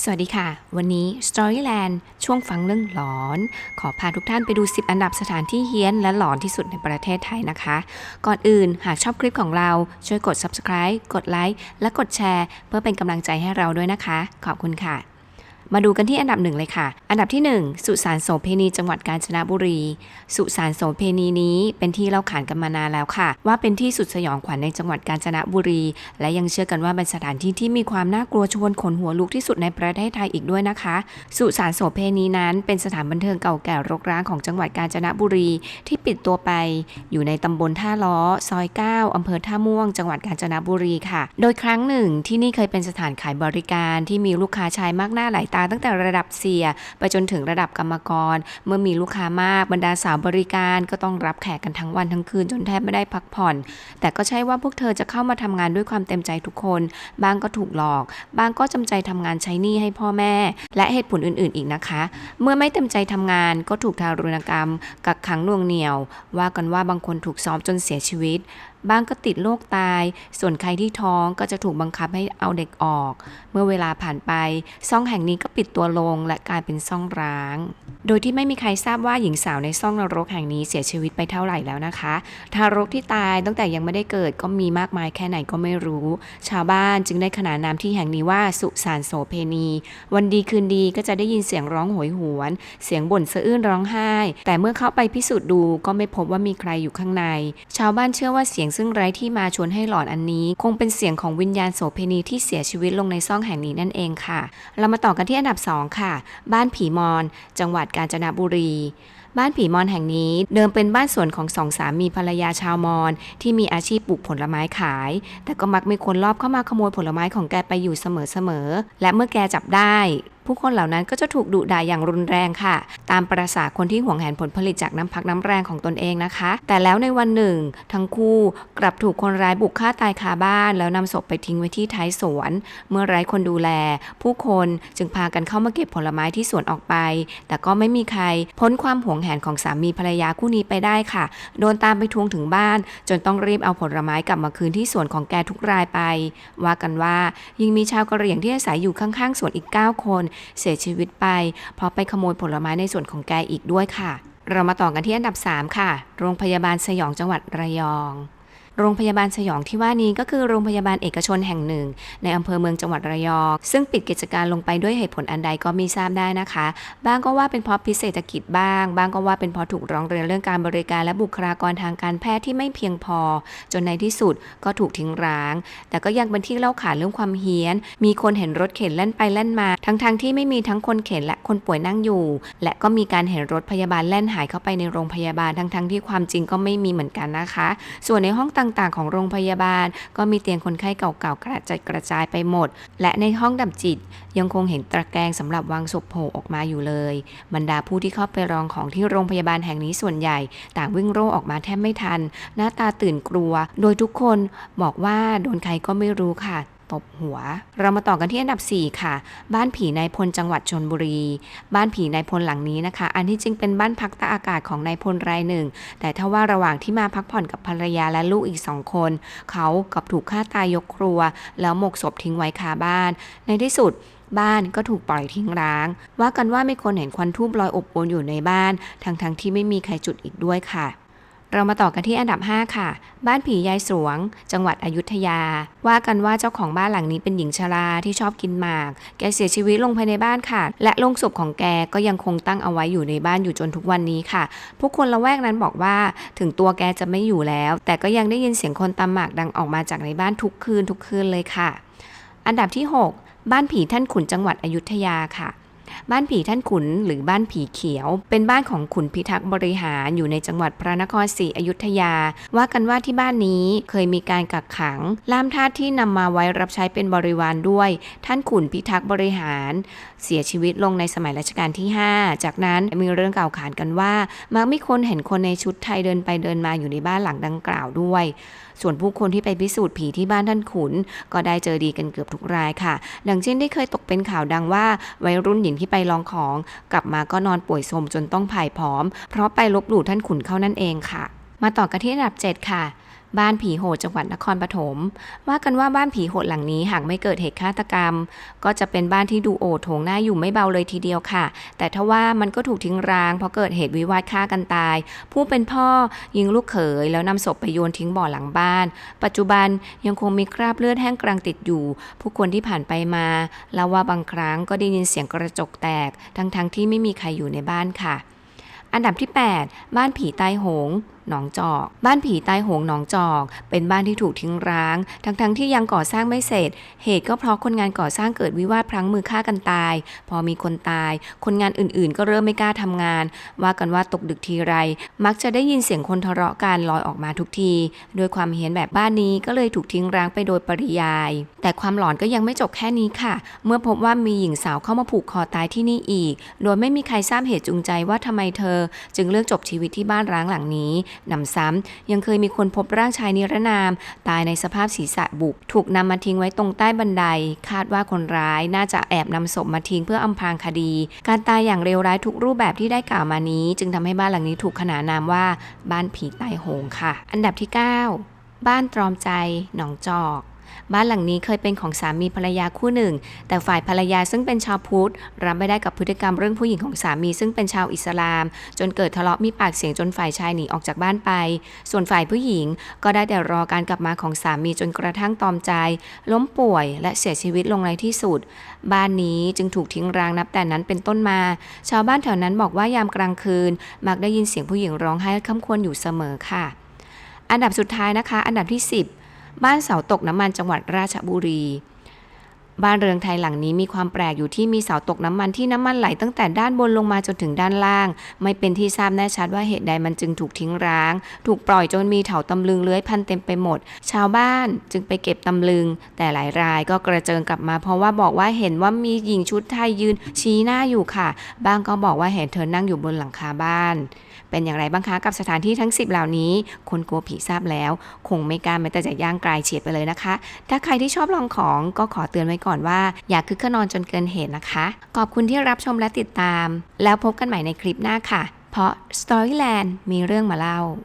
สวัสดีค่ะ วันนี้ Storyland ช่วงฟังเรื่องหลอน ขอพาทุกท่านไปดู 10 อันดับสถานที่เฮี้ยนและหลอนที่สุดในประเทศไทยนะคะ ก่อนอื่นหากชอบคลิปของเรา ช่วยกด subscribe กดไลค์และกดแชร์ เพื่อเป็นกำลังใจให้เราด้วยนะคะ ขอบคุณค่ะ มาดูกันที่อันดับหนึ่งเลยค่ะ อันดับที่ 1 สุสานโสเพณีจังหวัดกาญจนบุรี สุสานโสเพณีนี้เป็นที่เล่าขานกันมานานแล้วค่ะ ว่าเป็นที่สุดสยองขวัญในจังหวัดกาญจนบุรี และยังเชื่อกันว่าเป็นสถานที่ที่มีความน่ากลัวชวนขนหัวลุกที่สุดในประเทศไทยอีกด้วยนะคะ สุสานโสเพณีนั้นเป็นสถานบันเทิงเก่าแก่รกร้างของจังหวัดกาญจนบุรี ที่ปิดตัวไป อยู่ในตำบลท่าล้อ ซอย 9 อำเภอท่าม่วง จังหวัดกาญจนบุรีค่ะ โดยครั้งหนึ่งที่นี่เคยเป็นสถานขายบริการที่มีลูกค้าชายมากหน้าหลายตาตั้งแต่ระดับเสียไปจนถึงระดับกรรมกร เมื่อมีลูกค้ามากบรรดาสาวบริการก็ต้องรับแขกกันทั้งวันทั้งคืนจนแทบไม่ได้พักผ่อน แต่ก็ใช่ว่าพวกเธอจะเข้ามาทำงานด้วยความเต็มใจทุกคน บางก็ถูกหลอก บางก็จำใจทำงานใช้หนี้ให้พ่อแม่ และเหตุผลอื่น ๆ อีกนะคะ เมื่อไม่เต็มใจทำงานก็ถูกทารุณกรรม กักขังน่วงเหนี่ยว ว่ากันว่าบางคนถูกซ้อมจนเสียชีวิต บางก็ติดโรคตาย ส่วนใครที่ท้องก็จะถูกบังคับให้เอาเด็กออก เมื่อเวลาผ่านไปซ่องแห่งนี้ก็ปิดตัวลงและกลายเป็นซ่องร้าง โดยที่ไม่มีใครทราบว่าหญิงสาวในซ่องนรกแห่งนี้เสียชีวิตไปเท่าไหร่แล้วนะคะ ทารกที่ตายตั้งแต่ยังไม่ได้เกิดก็มีมากมายแค่ไหนก็ไม่รู้ ชาวบ้านจึงได้ขนานนามที่แห่งนี้ว่าสุสานโสเพณี วันดีคืนดีก็จะได้ยินเสียงร้องโหยหวน เสียงบ่นสะอื้นร้องไห้ แต่เมื่อเข้าไปพิสูจน์ดูก็ไม่พบว่ามีใครอยู่ข้างใน ชาวบ้านเชื่อว่าเสียงซึ่งไร้ที่มาชวนให้หลอนอันนี้ คงเป็นเสียงของวิญญาณโสเพณีที่เสียชีวิตลงในซ่องแห่งนี้นั่นเองค่ะ เรามาต่อกันที่อันดับ 2 ค่ะ บ้านผีมอน จังหวัดกาญจนบุรีบ้านผีมอนแห่งนี้เดิมเป็นบ้านสวนของสองสามีภรรยาชาวมอญที่มีอาชีพปลูกผลไม้ขาย แต่ก็มักมีคนรอบเข้ามาขโมยผลไม้ของแกไปอยู่เสมอๆและเมื่อแกจับได้ ผู้คนเหล่านั้นก็จะถูกดุด่าอย่างรุนแรงค่ะ ตามประษาคนที่หวงแหนผลผลิตจากน้ำพักน้ำแรงของตนเองนะคะ แต่แล้วในวันหนึ่ง ทั้งคู่กลับถูกคนร้ายบุกฆ่าตายคาบ้าน แล้วนำศพไปทิ้งไว้ที่ท้ายสวน เมื่อไร้คนดูแล ผู้คนจึงพากันเข้ามาเก็บผลไม้ที่สวนออกไป แต่ก็ไม่มีใครพ้นความหวงแหนของสามีภรรยาคู่นี้ไปได้ค่ะ โดนตามไปทวงถึงบ้าน จนต้องรีบเอาผลไม้กลับมาคืนที่สวนของแกทุกรายไป ว่ากันว่ายังมีชาวกะเหรี่ยงที่อาศัยอยู่ข้างๆสวนอีก 9 คนเสียชีวิตไป เพราะไปขโมยผลไม้ในส่วนของแกอีกด้วยค่ะ เรามาต่อกันที่อันดับ 3 ค่ะ โรงพยาบาลสยองจังหวัดระยอง โรงพยาบาลสยองที่ว่านี้ก็คือโรงพยาบาลเอกชนแห่งหนึ่ง ในอำเภอเมืองจังหวัดระยองซึ่งปิดกิจการลงไปด้วยเหตุผลอันใดก็มีทราบได้นะคะ บ้างก็ว่าเป็นเพราะพิเศษฐกิจบ้าง บ้างก็ว่าเป็นเพราะถูกร้องเรียนเรื่องการบริการและบุคลากรทางการแพทย์ที่ไม่เพียงพอ จนในที่สุดก็ถูกทิ้งร้าง แต่ก็ยังเป็นที่เล่าขานเรื่องความเฮี้ยน มีคนเห็นรถเข็นแล่นไปแล่นมา ทั้งๆทที่ไม่มีทั้งคนเข็นและคนป่วยนั่งอยู่ และก็มีการเห็นรถพยาบาลแล่นหายเข้าไปในโรงพยาบาลทั้งๆที่ความจริงก็ไม่มีเหมือนกันนะคะ ส่วนในห้องต่ต่างๆ ของโรงพยาบาล ก็มีเตียงคนไข้เก่าๆกระจัดกระจายไปหมด และในห้องดับจิต ยังคงเห็นตะแกรงสำหรับวางศพโผล่ออกมาอยู่เลย บรรดาผู้ที่เข้าไปรองของที่โรงพยาบาลแห่งนี้ส่วนใหญ่ ต่างวิ่งโร่ออกมาแทบไม่ทัน หน้าตาตื่นกลัว โดยทุกคนบอกว่าโดนใครก็ไม่รู้ค่ะ ตบหัว เรามาต่อกันที่อันดับ 4 ค่ะ บ้านผีนายพลจังหวัดชนบุรี บ้านผีนายพลหลังนี้นะคะ อันที่จริงเป็นบ้านพักตากอากาศของนายพลรายหนึ่ง แต่ถ้าว่าระหว่างที่มาพักผ่อนกับภรรยาและลูกอีกสองคน เขากับถูกฆ่าตายยกครัว แล้วหมกศพทิ้งไว้คาบ้าน ในที่สุดบ้านก็ถูกปล่อยทิ้งร้าง ว่ากันว่าไม่คนเห็นควันทูบลอยอบอวนอยู่ในบ้าน ทั้งๆทที่ไม่มีใครจุดอีกด้วยค่ะ เรามาต่อกันที่อันดับ 5 ค่ะ บ้านผียายสวง จังหวัดอยุธยา ว่ากันว่าเจ้าของบ้านหลังนี้เป็นหญิงชราที่ชอบกินหมาก แกเสียชีวิตลงภายในบ้านค่ะ และโลงศพของแกก็ยังคงตั้งเอาไว้อยู่ในบ้านอยู่จนทุกวันนี้ค่ะ ผู้คนละแวกนั้นบอกว่าถึงตัวแกจะไม่อยู่แล้ว แต่ก็ยังได้ยินเสียงคนตำหมากดังออกมาจากในบ้านทุกคืนทุกคืนเลยค่ะ อันดับที่ 6 บ้านผีท่านขุนจังหวัดอยุธยาค่ะ บ้านผีท่านขุนหรือบ้านผีเขียว เป็นบ้านของขุนพิทักษ์บริหารอยู่ในจังหวัดพระนครศรีอยุธยา ว่ากันว่าที่บ้านนี้เคยมีการกักขัง ล่ามทาสที่นำมาไว้รับใช้เป็นบริวารด้วย ท่านขุนพิทักษ์บริหาร เสียชีวิตลงในสมัยรัชกาลที่ 5 จากนั้นมีเรื่องกล่าวขานกันว่ามักมีคนเห็นคนในชุดไทยเดินไปเดินมาอยู่ในบ้านหลังดังกล่าวด้วย ส่วนผู้คนที่ไปพิสูจน์ผีที่บ้านท่านขุน ก็ได้เจอดีกันเกือบทุกรายค่ะ ดังเช่นได้เคยตกเป็นข่าวดังว่าวัยรุ่นหญิงที่ไปลองของ กลับมาก็นอนป่วยโทมจนต้องผ่ายผอม เพราะไปลบหลู่ท่านขุนเข้านั่นเองค่ะ มาต่อกันที่อันดับ 7 ค่ะ บ้านผีโหดจังหวัดนครปฐม ว่ากันว่าบ้านผีโหดหลังนี้หากไม่เกิดเหตุฆาตกรรม ก็จะเป็นบ้านที่ดูโอโถงหน้าอยู่ไม่เบาเลยทีเดียวค่ะ แต่ทว่ามันก็ถูกทิ้งร้างเพราะเกิดเหตุวิวาทฆ่ากันตาย ผู้เป็นพ่อยิงลูกเขยแล้วนำศพไปโยนทิ้งบ่อหลังบ้าน ปัจจุบันยังคงมีคราบเลือดแห้งกรังติดอยู่ ผู้คนที่ผ่านไปมาเล่าว่าบางครั้งก็ได้ยินเสียงกระจกแตก ทั้งๆที่ไม่มีใครอยู่ในบ้านค่ะอันดับที่ 8 บ้านผีตายโหง หนองจอก บ้านผีตายโหงหนองจอก เป็นบ้านที่ถูกทิ้งร้าง ทั้งๆที่ยังก่อสร้างไม่เสร็จ เหตุก็เพราะคนงานก่อสร้างเกิดวิวาทพลั้งมือฆ่ากันตาย พอมีคนตาย คนงานอื่นๆ ก็เริ่มไม่กล้าทำงาน ว่ากันว่าตกดึกทีไร มักจะได้ยินเสียงคนทะเลาะกันลอยออกมาทุกที โดยความเห็นแบบบ้านนี้ก็เลยถูกทิ้งร้างไปโดยปริยาย แต่ความหลอนก็ยังไม่จบแค่นี้ค่ะ เมื่อพบว่ามีหญิงสาวเข้ามาผูกคอตายที่นี่อีก โดยไม่มีใครทราบเหตุจูงใจว่าทำไมเธอ จึงเลือกจบชีวิตที่บ้านร้างหลังนี้นำซ้ำยังเคยมีคนพบร่างชายนิรนาม ตายในสภาพศีรษะบุบถูกนำมาทิ้งไว้ตรงใต้บันได คาดว่าคนร้ายน่าจะแอบนำศพมาทิ้งเพื่ออำพรางคดี การตายอย่างเลวร้ายทุกรูปแบบที่ได้กล่าวมานี้ จึงทำให้บ้านหลังนี้ถูกขนานนามว่าบ้านผีตายโหงค่ะ อันดับที่ 9 บ้านตรอมใจหนองจอก บ้านหลังนี้เคยเป็นของสามีภรรยาคู่หนึ่ง แต่ฝ่ายภรรยาซึ่งเป็นชาวพุทธรับไม่ได้กับพฤติกรรมเรื่องผู้หญิงของสามีซึ่งเป็นชาวอิสลาม จนเกิดทะเลาะมีปากเสียงจนฝ่ายชายหนีออกจากบ้านไป ส่วนฝ่ายผู้หญิงก็ได้แต่รอการกลับมาของสามีจนกระทั่งตอมใจ ล้มป่วยและเสียชีวิตลงในที่สุด บ้านนี้จึงถูกทิ้งร้างนับแต่นั้นเป็นต้นมา ชาวบ้านแถวนั้นบอกว่ายามกลางคืน มักได้ยินเสียงผู้หญิงร้องไห้ค่ำควรอยู่เสมอค่ะ อันดับสุดท้ายนะคะ อันดับที่ 10 บ้านเสาตกน้ำมันจังหวัดราชบุรี บ้านเรืองไทยหลังนี้มีความแปลกอยู่ที่มีเสาตกน้ำมันที่น้ำมันไหลตั้งแต่ด้านบนลงมาจนถึงด้านล่าง ไม่เป็นที่ทราบแน่ชัดว่าเหตุใดมันจึงถูกทิ้งร้าง ถูกปล่อยจนมีเถาตำลึงเลื้อยพันเต็มไปหมด ชาวบ้านจึงไปเก็บตำลึง แต่หลายรายก็กระเจิงกลับมาเพราะว่าบอกว่าเห็นว่ามีหญิงชุดไทยยืนชี้หน้าอยู่ค่ะบางก็บอกว่าเห็นเธอนั่งอยู่บนหลังคาบ้าน เป็นอย่างไรบ้างคะกับสถานที่ทั้ง 10 เหล่านี้ คนกลัวผีทราบแล้ว คงไม่กล้าแม้แต่จะย่างกลายเฉียดไปเลยนะคะ ถ้าใครที่ชอบลองของก็ขอเตือนไว้ก่อนว่า อย่าคึกขนอนจนเกินเหตุนะคะ ขอบคุณที่รับชมและติดตาม แล้วพบกันใหม่ในคลิปหน้าค่ะ เพราะ Storyland มีเรื่องมาเล่า